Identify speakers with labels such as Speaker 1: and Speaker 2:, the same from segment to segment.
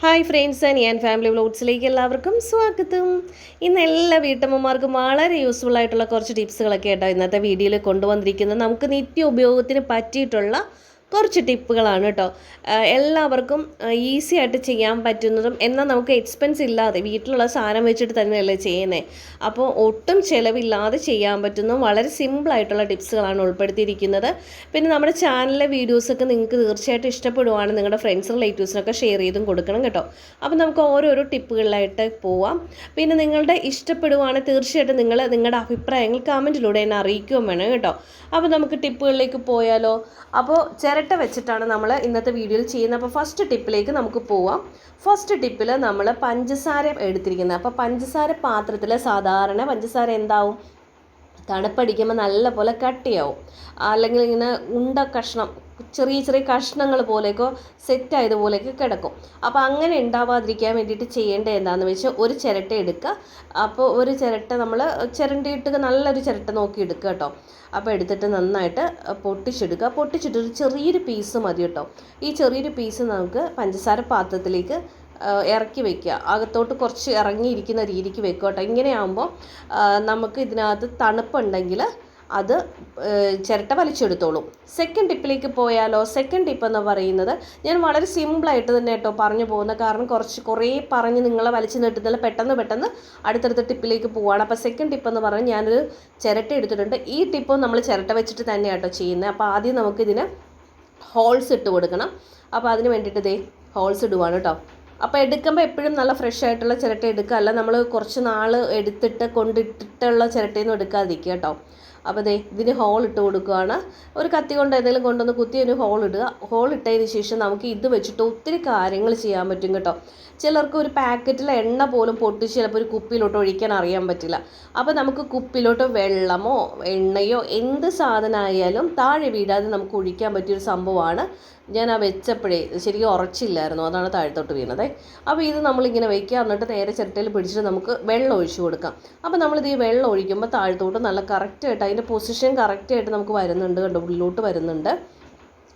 Speaker 1: Hi friends and ഞാൻ family വ്ലോഗ്സിലേക്ക് എല്ലാവർക്കും സ്വാഗതം. ഇന്ന് എല്ലാ വീട്ടമ്മമാർക്കും വളരെ യൂസ്ഫുൾ ആയിട്ടുള്ള കുറച്ച് ടിപ്സുകളൊക്കെ ആയിട്ടോ ഇന്നത്തെ വീഡിയോയിൽ കൊണ്ടുവന്നിരിക്കുന്നത്. നമുക്ക് നിത്യ ഉപയോഗത്തിന് പറ്റിയിട്ടുള്ള കുറച്ച് ടിപ്പുകളാണ് കേട്ടോ. എല്ലാവർക്കും ഈസി ആയിട്ട് ചെയ്യാൻ പറ്റുന്നതും എന്നാൽ നമുക്ക് എക്സ്പെൻസ് ഇല്ലാതെ വീട്ടിലുള്ള സാധനം വെച്ചിട്ട് തന്നെയല്ലേ ചെയ്യുന്നത് അപ്പോൾ ഒട്ടും ചിലവില്ലാതെ ചെയ്യാൻ പറ്റുന്ന വളരെ സിമ്പിളായിട്ടുള്ള ടിപ്സുകളാണ് ഉൾപ്പെടുത്തിയിരിക്കുന്നത്. പിന്നെ നമ്മുടെ ചാനലിലെ വീഡിയോസൊക്കെ നിങ്ങൾക്ക് തീർച്ചയായിട്ടും ഇഷ്ടപ്പെടുവാണ് നിങ്ങളുടെ ഫ്രണ്ട്സ് റിലേറ്റീവ്സിനൊക്കെ ഷെയർ ചെയ്തും കൊടുക്കണം കേട്ടോ. അപ്പോൾ നമുക്ക് ഓരോരോ ടിപ്പുകളിലായിട്ട് പോവാം. പിന്നെ നിങ്ങളുടെ ഇഷ്ടപ്പെടുവാണ് തീർച്ചയായിട്ടും നിങ്ങൾ നിങ്ങളുടെ അഭിപ്രായങ്ങൾ കമന്റിലൂടെ എന്നെ അറിയിക്കുകയും വേണം കേട്ടോ. അപ്പോൾ നമുക്ക് ടിപ്പുകളിലേക്ക് പോയാലോ? അപ്പോൾ ചിരട്ട വെച്ചിട്ടാണ് നമ്മൾ ഇന്നത്തെ വീഡിയോയിൽ ചെയ്യുന്നത്. അപ്പോൾ ഫസ്റ്റ് ടിപ്പിലേക്ക് നമുക്ക് പോവാം. ഫസ്റ്റ് ടിപ്പിൽ നമ്മൾ പഞ്ചസാര എടുത്തിരിക്കുന്നത്. അപ്പോൾ പഞ്ചസാര പാത്രത്തിൽ സാധാരണ പഞ്ചസാര എന്താവും? തണുപ്പടിക്കുമ്പോൾ നല്ല പോലെ കട്ടിയാവും. അല്ലെങ്കിൽ ഇങ്ങനെ ഉണ്ട കഷ്ണം ചെറിയ ചെറിയ കഷ്ണങ്ങൾ പോലെയൊക്കെ സെറ്റ് ആയതുപോലെയൊക്കെ കിടക്കും. അപ്പോൾ അങ്ങനെ ഉണ്ടാവാതിരിക്കാൻ വേണ്ടിയിട്ട് ചെയ്യേണ്ടത് എന്താണെന്ന് വെച്ചാൽ ഒരു ചിരട്ട എടുക്കുക. അപ്പോൾ ഒരു ചിരട്ട നമ്മൾ ചിരണ്ടിയിട്ട് നല്ലൊരു ചിരട്ട നോക്കി എടുക്കുക കേട്ടോ. അപ്പോൾ എടുത്തിട്ട് നന്നായിട്ട് പൊട്ടിച്ചെടുക്കുക പൊട്ടിച്ചിട്ട് ഒരു ചെറിയൊരു പീസ് മതി കേട്ടോ. ഈ ചെറിയൊരു പീസ് നമുക്ക് പഞ്ചസാര പാത്രത്തിലേക്ക് ഇറക്കി വെക്കുക. അകത്തോട്ട് കുറച്ച് ഇറങ്ങിയിരിക്കുന്ന രീതിക്ക് വെക്കുക കേട്ടോ. ഇങ്ങനെയാകുമ്പോൾ നമുക്ക് ഇതിനകത്ത് തണുപ്പുണ്ടെങ്കിൽ അത് ചിരട്ട വലിച്ചെടുത്തോളും. സെക്കൻഡ് ടിപ്പിലേക്ക് പോയാലോ? സെക്കൻഡ് ടിപ്പ് എന്ന് പറയുന്നത് ഞാൻ വളരെ സിമ്പിളായിട്ട് തന്നെ കേട്ടോ പറഞ്ഞു പോകുന്നത്. കാരണം കുറച്ച് കുറേ പറഞ്ഞ് നിങ്ങളെ വലിച്ചു നീട്ടുന്നില്ല പെട്ടെന്ന് പെട്ടെന്ന് അടുത്തടുത്ത ടിപ്പിലേക്ക് പോവാണ്. അപ്പോൾ സെക്കൻഡ് ടിപ്പ് എന്ന് പറഞ്ഞാൽ ഞാനൊരു ചിരട്ട എടുത്തിട്ടുണ്ട്. ഈ ടിപ്പും നമ്മൾ ചിരട്ട വെച്ചിട്ട് തന്നെ കേട്ടോ ചെയ്യുന്നത്. അപ്പോൾ ആദ്യം നമുക്കിതിന് ഹോൾസ് ഇട്ട് കൊടുക്കണം. അപ്പോൾ അതിന് വേണ്ടിയിട്ട് ദേ ഹോൾസ് ഇടുവാണ് കേട്ടോ. അപ്പോൾ എടുക്കുമ്പോൾ എപ്പോഴും നല്ല ഫ്രഷ് ആയിട്ടുള്ള ചിരട്ട എടുക്കുക. അല്ല നമ്മൾ കുറച്ച് നാൾ എടുത്തിട്ട് കൊണ്ടിട്ടിട്ടുള്ള ചിരട്ടയൊന്നും എടുക്കാതിരിക്കുക കേട്ടോ. അപ്പോൾ ദേ ഇതിന് ഹോൾ ഇട്ട് കൊടുക്കുകയാണ് ഒരു കത്തി കൊണ്ട് എന്തെങ്കിലും കൊണ്ടൊന്ന് കുത്തി ഒരു ഹോൾ ഇടുക. ഹോൾ ഇട്ടതിന് ശേഷം നമുക്ക് ഇത് വെച്ചിട്ട് ഒത്തിരി കാര്യങ്ങൾ ചെയ്യാൻ പറ്റും കേട്ടോ. ചിലർക്ക് ഒരു പാക്കറ്റിലെ എണ്ണ പോലും പൊട്ടിച്ച് ചിലപ്പോൾ ഒരു കുപ്പിയിലോട്ട് ഒഴിക്കാൻ അറിയാൻ പറ്റില്ല. അപ്പോൾ നമുക്ക് കുപ്പിയിലോട്ട് വെള്ളമോ എണ്ണയോ എന്ത് സാധനമായാലും താഴെ വീഴാതെ നമുക്ക് ഒഴിക്കാൻ പറ്റിയൊരു സംഭവമാണ്. ഞാൻ ആ വെച്ചപ്പോഴേ ശരിക്കും ഉറച്ചില്ലായിരുന്നു. അതാണ് താഴത്തോട്ട് വീണത്. അപ്പോൾ ഇത് നമ്മളിങ്ങനെ വയ്ക്കുക എന്നിട്ട് നേരെ ചിരട്ടയിൽ പിടിച്ചിട്ട് നമുക്ക് വെള്ളം ഒഴിച്ചു കൊടുക്കാം. അപ്പോൾ നമ്മളിത് ഈ വെള്ളം ഒഴിക്കുമ്പോൾ താഴത്തോട്ട് നല്ല കറക്റ്റായിട്ട് അതിന്റെ പൊസിഷൻ കറക്റ്റായിട്ട് നമുക്ക് വരുന്നുണ്ട് കണ്ടോ? ഉള്ളിലോട്ട് വരുന്നുണ്ട്.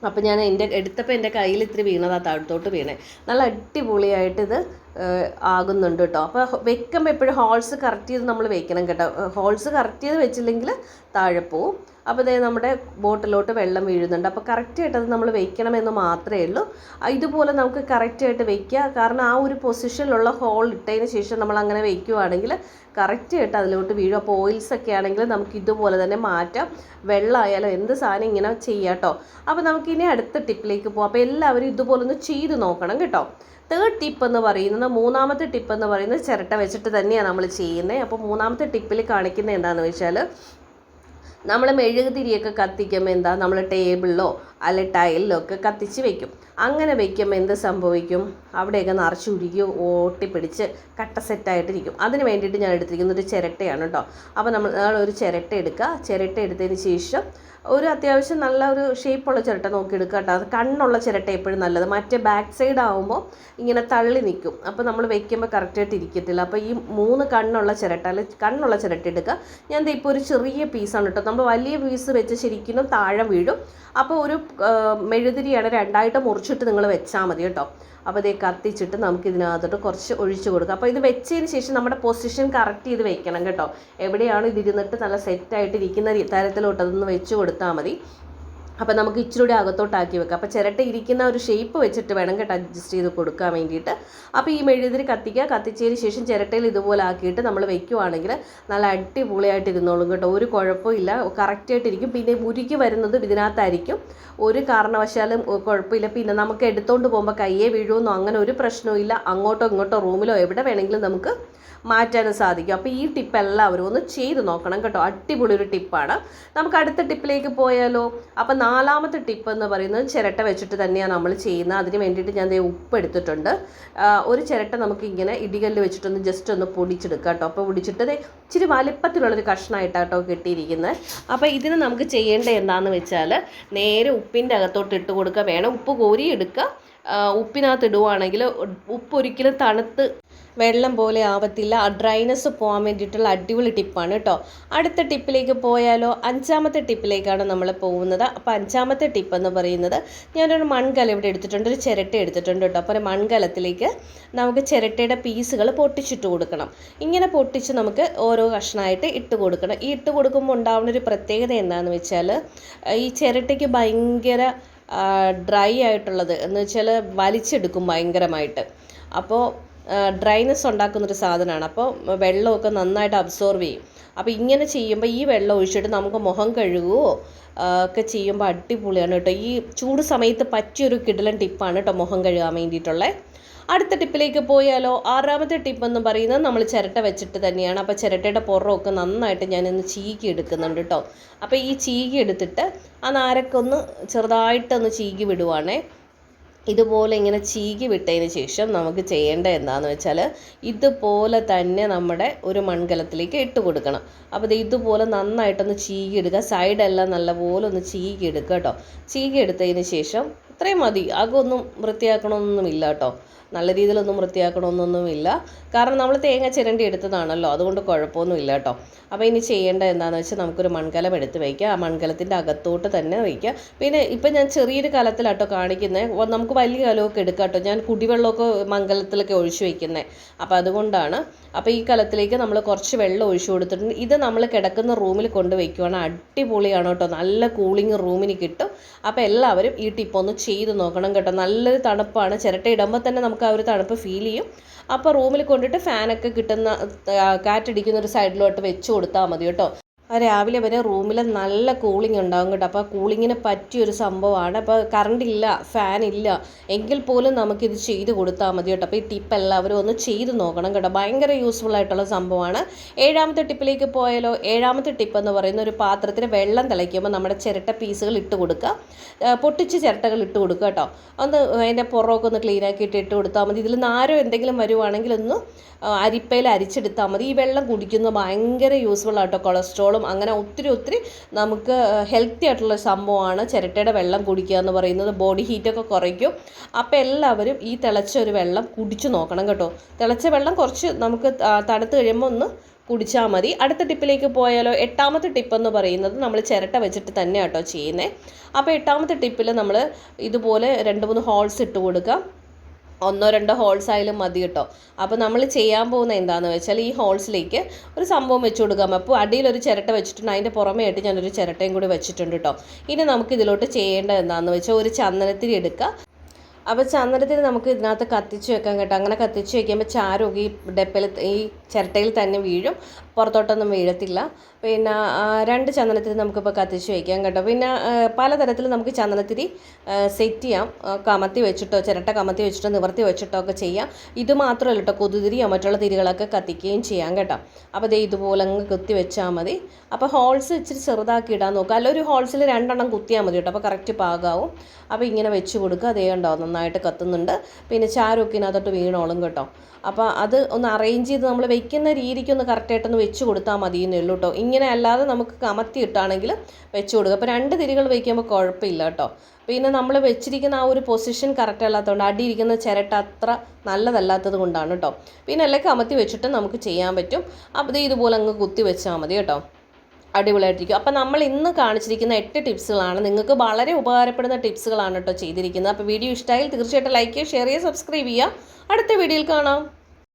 Speaker 1: അപ്പോൾ ഞാൻ എന്റെ എടുത്തപ്പോൾ എന്റെ കയ്യിൽ ഇത്തിരി വീണതാ താഴത്തോട്ട് വീണേ. നല്ല അടിപൊളിയായിട്ട് ഇത് ആകുന്നുണ്ട് കേട്ടോ. അപ്പോൾ വെക്കുമ്പോൾ എപ്പോഴും ഹോൾസ് കറക്റ്റ് ചെയ്ത് നമ്മൾ വെക്കണം കേട്ടോ. ഹോൾസ് കറക്റ്റ് ചെയ്ത് വെച്ചില്ലെങ്കിൽ താഴെ പോവും. അപ്പോൾ ദേ നമ്മുടെ ബോട്ടിലോട്ട് വെള്ളം വീഴുന്നുണ്ട്. അപ്പോൾ കറക്റ്റായിട്ട് അത് നമ്മൾ വെക്കണമെന്ന് മാത്രമേ ഉള്ളൂ. ഇതുപോലെ നമുക്ക് കറക്റ്റായിട്ട് വെക്കുക. കാരണം ആ ഒരു പൊസിഷനിലുള്ള ഹോൾ ഇട്ടതിന് ശേഷം നമ്മൾ അങ്ങനെ വെക്കുകയാണെങ്കിൽ കറക്റ്റായിട്ട് അതിലോട്ട് വീഴും. അപ്പോൾ ഓയിൽസ് ഒക്കെ ആണെങ്കിൽ നമുക്ക് ഇതുപോലെ തന്നെ മാറ്റാം. വെള്ളമായാലും എന്ത് സാധനം ഇങ്ങനെ ചെയ്യാം കേട്ടോ. അപ്പോൾ നമുക്കിനി അടുത്ത ടിപ്പിലേക്ക് പോകാം. അപ്പോൾ എല്ലാവരും ഇതുപോലെ ഒന്ന് ചെയ്ത് നോക്കണം കേട്ടോ. തേർഡ് ടിപ്പ് എന്ന് പറയുന്നത് മൂന്നാമത്തെ ടിപ്പ് എന്ന് പറയുന്നത് ചിരട്ട വെച്ചിട്ട് തന്നെയാണ് നമ്മൾ ചെയ്യുന്നത്. അപ്പോൾ മൂന്നാമത്തെ ടിപ്പിൽ കാണിക്കുന്നത് എന്താണെന്ന് വെച്ചാൽ നമ്മൾ മെഴുകുതിരിയൊക്കെ കത്തിക്കുമ്പോൾ എന്താ? നമ്മൾ ടേബിളിലോ അല്ലെ ടൈലിലൊക്കെ കത്തിച്ച് വെക്കും. അങ്ങനെ വെക്കുമ്പോൾ എന്ത് സംഭവിക്കും? അവിടെയൊക്കെ നിറച്ച് ഉരുകി ഓട്ടിപ്പിടിച്ച് കട്ട സെറ്റായിട്ടിരിക്കും അതിന് വേണ്ടിയിട്ട് ഞാൻ എടുത്തിരിക്കുന്ന ഒരു ചിരട്ടയാണ് കേട്ടോ അപ്പോൾ നമ്മൾ ഒരു ചിരട്ട എടുക്കുക. ചിരട്ട എടുത്തതിന് ശേഷം ഒരു അത്യാവശ്യം നല്ല ഒരു ഷേപ്പുള്ള ചിരട്ട നോക്കി എടുക്കുക കേട്ടോ അത് കണ്ണുള്ള ചിരട്ട എപ്പോഴും നല്ലത്. മറ്റേ ബാക്ക് സൈഡ് ആകുമ്പോൾ ഇങ്ങനെ തള്ളി നിൽക്കും. അപ്പോൾ നമ്മൾ വെക്കുമ്പോൾ കറക്റ്റായിട്ട് ഇരിക്കത്തില്ല. അപ്പോൾ ഈ മൂന്ന് കണ്ണുള്ള ചിരട്ട അല്ലെങ്കിൽ കണ്ണുള്ള ചിരട്ട എടുക്കുക. ഞാൻ ഇപ്പോൾ ഒരു ചെറിയ പീസാണ് കേട്ടോ നമ്മൾ വലിയ പീസ് വെച്ച് ശരിക്കും താഴെ വീഴും. അപ്പോൾ ഒരു മെഴുതിരിയാണ് രണ്ടായിട്ട് മുറിച്ചിട്ട് നിങ്ങൾ വെച്ചാൽ മതി കേട്ടോ. അപ്പോൾ ഇത് കത്തിച്ചിട്ട് നമുക്ക് ഇതിനകത്തോട്ട് കുറച്ച് ഒഴിച്ചു കൊടുക്കാം. അപ്പോൾ ഇത് വെച്ചതിന് ശേഷം നമ്മുടെ പൊസിഷൻ കറക്റ്റ് ചെയ്ത് വെക്കണം കേട്ടോ. എവിടെയാണ് ഇതിരുന്നിട്ട് നല്ല സെറ്റായിട്ട് ഇരിക്കുന്ന തരത്തിലോട്ട് അതൊന്ന് വെച്ച് കൊടുത്താൽ മതി. അപ്പോൾ നമുക്ക് ഇച്ചിരി കൂടി അകത്തോട്ടാക്കി വെക്കാം. അപ്പോൾ ചിരട്ട ഇരിക്കുന്ന ഒരു ഷേപ്പ് വെച്ചിട്ട് വേണം കേട്ടോ അഡ്ജസ്റ്റ് ചെയ്ത് കൊടുക്കാൻ വേണ്ടിയിട്ട്. അപ്പോൾ ഈ മെഴുതിരി കത്തിക്കുക. കത്തിച്ചതിന് ശേഷം ചിരട്ടയിൽ ഇതുപോലെ ആക്കിയിട്ട് നമ്മൾ വെക്കുവാണെങ്കിൽ നല്ല അടിപൊളിയായിട്ട് ഇരുന്നോളും കേട്ടോ. ഒരു കുഴപ്പമില്ല കറക്റ്റായിട്ടിരിക്കും പിന്നെ മുരുക്കി വരുന്നത് ഇതിനകത്തായിരിക്കും. ഒരു കാരണവശാലും കുഴപ്പമില്ല. പിന്നെ നമുക്ക് എടുത്തുകൊണ്ട് പോകുമ്പോൾ കയ്യെ വീഴുമെന്നോ അങ്ങനെ ഒരു പ്രശ്നവും അങ്ങോട്ടോ ഇങ്ങോട്ടോ റൂമിലോ എവിടെ വേണമെങ്കിലും നമുക്ക് മാറ്റാനും സാധിക്കും. അപ്പോൾ ഈ ടിപ്പ് എല്ലാവരും ഒന്ന് ചെയ്ത് നോക്കണം കേട്ടോ. അടിപൊളി ഒരു ടിപ്പാണ് നമുക്ക് അടുത്ത ടിപ്പിലേക്ക് പോയാലോ? അപ്പോൾ നാലാമത്തെ ടിപ്പ് എന്ന് പറയുന്നത് ചിരട്ട വെച്ചിട്ട് തന്നെയാണ് നമ്മൾ ചെയ്യുന്നത്. അതിന് വേണ്ടിയിട്ട് ഞാൻ ഉപ്പ് എടുത്തിട്ടുണ്ട്. ഒരു ചിരട്ട നമുക്ക് ഇങ്ങനെ ഇടികല്ല് വെച്ചിട്ടൊന്ന് ജസ്റ്റ് ഒന്ന് പൊടിച്ചെടുക്കാം കേട്ടോ. അപ്പോൾ പൊടിച്ചിട്ട് ഇച്ചിരി വലിപ്പത്തിലുള്ളൊരു കഷ്ണമായിട്ടാണ് കേട്ടോ കിട്ടിയിരിക്കുന്നത്. അപ്പോൾ ഇതിന് നമുക്ക് ചെയ്യേണ്ടത് എന്താണെന്ന് വെച്ചാൽ നേരെ ഉപ്പിന്റെ അകത്തോട്ട് ഇട്ട് കൊടുക്കുക. വേണം ഉപ്പ് കോരി എടുക്കുക ഉപ്പിനകത്ത് ഇടുവാണെങ്കിൽ ഉപ്പ് ഒരിക്കലും തണുത്ത് വെള്ളം പോലെ ആവത്തില്ല. ആ ഡ്രൈനസ് പോകാൻ വേണ്ടിയിട്ടുള്ള അടിപൊളി ടിപ്പാണ് കേട്ടോ അടുത്ത ടിപ്പിലേക്ക് പോയാലോ? അഞ്ചാമത്തെ ടിപ്പിലേക്കാണ് നമ്മൾ പോകുന്നത്. അപ്പോൾ അഞ്ചാമത്തെ ടിപ്പ് എന്ന് പറയുന്നത് ഞാനൊരു മൺകല ഇവിടെ എടുത്തിട്ടുണ്ട്. ഒരു ചിരട്ട എടുത്തിട്ടുണ്ട് കേട്ടോ അപ്പോൾ ഒരു മൺകലത്തിലേക്ക് നമുക്ക് ചിരട്ടയുടെ പീസുകൾ പൊട്ടിച്ചിട്ട് കൊടുക്കണം. ഇങ്ങനെ പൊട്ടിച്ച് നമുക്ക് ഓരോ കഷ്ണമായിട്ട് ഇട്ട് കൊടുക്കണം. ഈ ഇട്ട് കൊടുക്കുമ്പോൾ ഉണ്ടാവുന്ന ഒരു പ്രത്യേകത എന്താണെന്ന് വെച്ചാൽ ഈ ചിരട്ടയ്ക്ക് ഭയങ്കര ഡ്രൈ ആയിട്ടുള്ളത് എന്ന് വെച്ചാൽ വലിച്ചെടുക്കും ഭയങ്കരമായിട്ട്. അപ്പോൾ ഡ്രൈനെസ് ഉണ്ടാക്കുന്നൊരു സാധനമാണ്. അപ്പോൾ വെള്ളമൊക്കെ നന്നായിട്ട് അബ്സോർവ് ചെയ്യും. അപ്പോൾ ഇങ്ങനെ ചെയ്യുമ്പോൾ ഈ വെള്ളം ഒഴിച്ചിട്ട് നമുക്ക് മുഖം കഴുകുകയോ ഒക്കെ ചെയ്യുമ്പോൾ അടിപൊളിയാണ് കേട്ടോ. ഈ ചൂട് സമയത്ത് പറ്റിയൊരു കിടിലൻ ടിപ്പാണ് കേട്ടോ മുഖം കഴുകാൻ വേണ്ടിയിട്ടുള്ളത് അടുത്ത ടിപ്പിലേക്ക് പോയാലോ ആറാമത്തെ ടിപ്പ് എന്ന് പറയുന്നത് നമ്മൾ ചിരട്ട വെച്ചിട്ട് തന്നെയാണ്. അപ്പോൾ ചിരട്ടയുടെ പുറമൊക്കെ നന്നായിട്ട് ഞാനിന്ന് ചീകി എടുക്കുന്നുണ്ട് കേട്ടോ. അപ്പോൾ ഈ ചീകി എടുത്തിട്ട് ആ നാരക്കൊന്ന് ചെറുതായിട്ടൊന്ന് ചീകി വിടുവാണേ. ഇതുപോലെ ഇങ്ങനെ ചീകി വിട്ടതിന് ശേഷം നമുക്ക് ചെയ്യേണ്ട എന്താണെന്ന് വെച്ചാൽ ഇതുപോലെ തന്നെ നമ്മുടെ ഒരു മൺകലത്തിലേക്ക് ഇട്ട് കൊടുക്കണം. അപ്പോൾ ഇതുപോലെ നന്നായിട്ടൊന്ന് ചീകി എടുക്കുക. സൈഡെല്ലാം നല്ലപോലെ ഒന്ന് ചീകി എടുക്കുക കേട്ടോ. ചീകി എടുത്തതിന് ശേഷം ഇത്രയും മതി. അകൊന്നും വൃത്തിയാക്കണമെന്നൊന്നുമില്ല കേട്ടോ. നല്ല രീതിയിലൊന്നും വൃത്തിയാക്കണമെന്നൊന്നുമില്ല കാരണം നമ്മൾ തേങ്ങ ചിരണ്ടി എടുത്തതാണല്ലോ അതുകൊണ്ട് കുഴപ്പമൊന്നുമില്ല കേട്ടോ. അപ്പോൾ ഇനി ചെയ്യേണ്ട എന്താണെന്ന് വെച്ചാൽ നമുക്കൊരു മൺകലം എടുത്ത് വയ്ക്കുക ആ മൺകലത്തിന്റെ അകത്തോട്ട് തന്നെ വയ്ക്കുക പിന്നെ ഇപ്പം ഞാൻ ചെറിയൊരു കലത്തിലാട്ടോ കാണിക്കുന്നത് നമുക്ക് വലിയ കലമൊക്കെ എടുക്കാം കേട്ടോ. ഞാൻ കുടിവെള്ളമൊക്കെ മൺകലത്തിലൊക്കെ ഒഴിച്ചു വയ്ക്കുന്നത് അപ്പോൾ അതുകൊണ്ടാണ്. അപ്പോൾ ഈ കലത്തിലേക്ക് നമ്മൾ കുറച്ച് വെള്ളം ഒഴിച്ചു കൊടുത്തിട്ടുണ്ട്. ഇത് നമ്മൾ കിടക്കുന്ന റൂമിൽ കൊണ്ട് വയ്ക്കുവാണ് അടിപൊളിയാണ് കേട്ടോ. നല്ല കൂളിംഗ് റൂമിന് കിട്ടും. അപ്പോൾ എല്ലാവരും ഈ ടിപ്പൊന്ന് ചെയ്ത് നോക്കണം കേട്ടോ. നല്ലൊരു തണുപ്പാണ്. ചിരട്ട ഇടുമ്പോൾ തന്നെ നമുക്ക് ആ ഒരു തണുപ്പ് ഫീൽ ചെയ്യും. അപ്പോൾ റൂമിൽ കൊണ്ടിട്ട് ഫാനൊക്കെ കിട്ടുന്ന കാറ്റടിക്കുന്ന ഒരു സൈഡിലോട്ട് വെച്ച് കൊടുത്താൽ മതി കേട്ടോ. രാവിലെ വരെ റൂമിൽ നല്ല കൂളിംഗ് ഉണ്ടാകും കേട്ടോ. അപ്പോൾ കൂളിങ്ങിന് പറ്റിയൊരു സംഭവമാണ്. അപ്പോൾ കറണ്ട് ഇല്ല ഫാൻ ഇല്ല. എങ്കിൽ പോലും നമുക്കിത് ചെയ്ത് കൊടുത്താൽ മതി കേട്ടോ. അപ്പോൾ ഈ ടിപ്പ് എല്ലാവരും ഒന്ന് ചെയ്ത് നോക്കണം കേട്ടോ. ഭയങ്കര യൂസ്ഫുൾ ആയിട്ടുള്ള സംഭവമാണ്. ഏഴാമത്തെ ടിപ്പിലേക്ക് പോയാലോ? ഏഴാമത്തെ ടിപ്പ് എന്ന് പറയുന്ന ഒരു പാത്രത്തിൽ വെള്ളം തിളയ്ക്കുമ്പോൾ നമ്മുടെ ചിരട്ട പീസുകൾ ഇട്ട് കൊടുക്കുക. പൊട്ടിച്ച് ചിരട്ടകൾ ഇട്ട് കൊടുക്കുക കേട്ടോ. ഒന്ന് അതിന്റെ പുറമൊക്കെ ഒന്ന് ക്ലീൻ ആക്കിയിട്ട് ഇട്ട് കൊടുത്താൽ മതി. ഇതിൽ നാരോ എന്തെങ്കിലും വരുവാണെങ്കിൽ ഒന്ന് അരിപ്പയിൽ അരിച്ചെടുത്താൽ മതി. ഈ വെള്ളം കുടിക്കുന്നത് ഭയങ്കര യൂസ്ഫുൾ ആട്ടോ കൊളസ്ട്രോളും അങ്ങനെ ഒത്തിരി ഒത്തിരി നമുക്ക് ഹെൽത്തി ആയിട്ടുള്ള സംഭവമാണ്. ചിരട്ടയുടെ വെള്ളം കുടിക്കുക എന്ന് പറയുന്നത് ബോഡി ഹീറ്റൊക്കെ കുറയ്ക്കും. അപ്പോൾ എല്ലാവരും ഈ തിളച്ച ഒരു വെള്ളം കുടിച്ചു നോക്കണം കേട്ടോ. തിളച്ച വെള്ളം കുറച്ച് നമുക്ക് തണുത്ത് കഴിയുമ്പോൾ ഒന്ന് കുടിച്ചാൽ മതി. അടുത്ത ടിപ്പിലേക്ക് പോയാലോ എട്ടാമത്തെ ടിപ്പ് എന്ന് പറയുന്നത് നമ്മൾ ചിരട്ട വെച്ചിട്ട് തന്നെ കേട്ടോ ചെയ്യുന്നത് അപ്പോൾ എട്ടാമത്തെ ടിപ്പിൽ നമ്മൾ ഇതുപോലെ രണ്ട് മൂന്ന് ഹോൾസ് ഇട്ട് കൊടുക്കുക ഒന്നോ രണ്ടോ ഹോൾസ് ആയാലും മതി കേട്ടോ. അപ്പോൾ നമ്മൾ ചെയ്യാൻ പോകുന്ന എന്താണെന്ന് വെച്ചാൽ ഈ ഹോൾസിലേക്ക് ഒരു സംഭവം വെച്ച് കൊടുക്കാം. അപ്പോൾ അടിയിലൊരു ചിരട്ട വെച്ചിട്ടുണ്ട്. അതിന്റെ പുറമേ ആയിട്ട് ഞാനൊരു ചിരട്ടയും കൂടി വെച്ചിട്ടുണ്ട് കേട്ടോ. ഇനി നമുക്ക് ഇതിലോട്ട് ചെയ്യേണ്ടത് എന്താണെന്ന് വെച്ചാൽ ഒരു ചന്ദനത്തിരി എടുക്കുക. അപ്പോൾ ചന്ദനത്തിൽ നമുക്ക് ഇതിനകത്ത് കത്തിച്ച് വെക്കാൻ കേട്ടോ. അങ്ങനെ കത്തിച്ച് വെക്കുമ്പോൾ ചാരമൊക്കെ ഈ ഡെപ്പയിൽ ഈ ചിരട്ടയിൽ തന്നെ വീഴും. പുറത്തോട്ടൊന്നും വീഴത്തില്ല. പിന്നെ രണ്ട് ചന്ദനത്തിരി നമുക്കിപ്പോൾ കത്തിച്ച് വയ്ക്കാം കേട്ടോ. പിന്നെ പലതരത്തിൽ നമുക്ക് ചന്ദനത്തിരി സെറ്റ് ചെയ്യാം. കമത്തി വെച്ചിട്ടോ ചിരട്ട കമത്തി വെച്ചിട്ടോ നിവർത്തി വെച്ചിട്ടോ ഒക്കെ ചെയ്യാം. ഇത് മാത്രമല്ല കേട്ടോ കൊതുതിരിയോ മറ്റുള്ള തിരികളൊക്കെ കത്തിക്കുകയും ചെയ്യാം കേട്ടോ. അപ്പോൾ ദേ ഇതുപോലെ അങ്ങ് കുത്തി വെച്ചാൽ മതി. അപ്പോൾ ഹോൾസ് ഇച്ചിരി ചെറുതാക്കി ഇടാൻ നോക്കുക. അല്ല ഒരു ഹോൾസിൽ രണ്ടെണ്ണം കുത്തിയാൽ മതി കേട്ടോ. അപ്പോൾ കറക്റ്റ് പാകാവും. അപ്പോൾ ഇങ്ങനെ വെച്ച് കൊടുക്കുക. അതേ ഉണ്ടോ നന്നായിട്ട് കത്തുന്നുണ്ട്. പിന്നെ ചാരൊക്കെ ഇതിനകത്തോട്ട് വീണോളും കേട്ടോ. അപ്പോൾ അത് ഒന്ന് അറേഞ്ച് ചെയ്ത് നമ്മൾ വെക്കുന്ന രീതിക്ക് ഒന്ന് കറക്റ്റായിട്ടൊന്ന് വെച്ച് കൊടുത്താൽ മതി എന്നേ ഉള്ളൂ കേട്ടോ ഇങ്ങനെ അല്ലാതെ നമുക്ക് കമത്തി ഇട്ടാണെങ്കിൽ വെച്ച് കൊടുക്കുക. അപ്പോൾ രണ്ട് തിരികൾ വയ്ക്കുമ്പോൾ കുഴപ്പമില്ല കേട്ടോ പിന്നെ നമ്മൾ വെച്ചിരിക്കുന്ന ആ ഒരു പൊസിഷൻ കറക്റ്റ് അല്ലാത്തതുകൊണ്ട് അടിയിരിക്കുന്ന ചിരട്ട അത്ര നല്ലതല്ലാത്തത് കൊണ്ടാണ് കേട്ടോ പിന്നെ എല്ലാം കമത്തി വെച്ചിട്ട് നമുക്ക് ചെയ്യാൻ പറ്റും. അപ്പോൾ ഇത് ഇതുപോലെ അങ്ങ് കുത്തി വെച്ചാൽ മതി കേട്ടോ അടിപൊളിയായിട്ടിരിക്കും. അപ്പോൾ നമ്മൾ ഇന്ന് കാണിച്ചിരിക്കുന്ന എട്ട് ടിപ്സുകളാണ്. നിങ്ങൾക്ക് വളരെ ഉപകാരപ്പെടുന്ന ടിപ്സുകളാണ് കേട്ടോ ചെയ്തിരിക്കുന്നത്. അപ്പോൾ വീഡിയോ ഇഷ്ടമായാൽ തീർച്ചയായിട്ടും ലൈക്ക് ചെയ്യുക ഷെയർ ചെയ്യുക സബ്സ്ക്രൈബ് ചെയ്യുക. അടുത്ത വീഡിയോയിൽ കാണാം.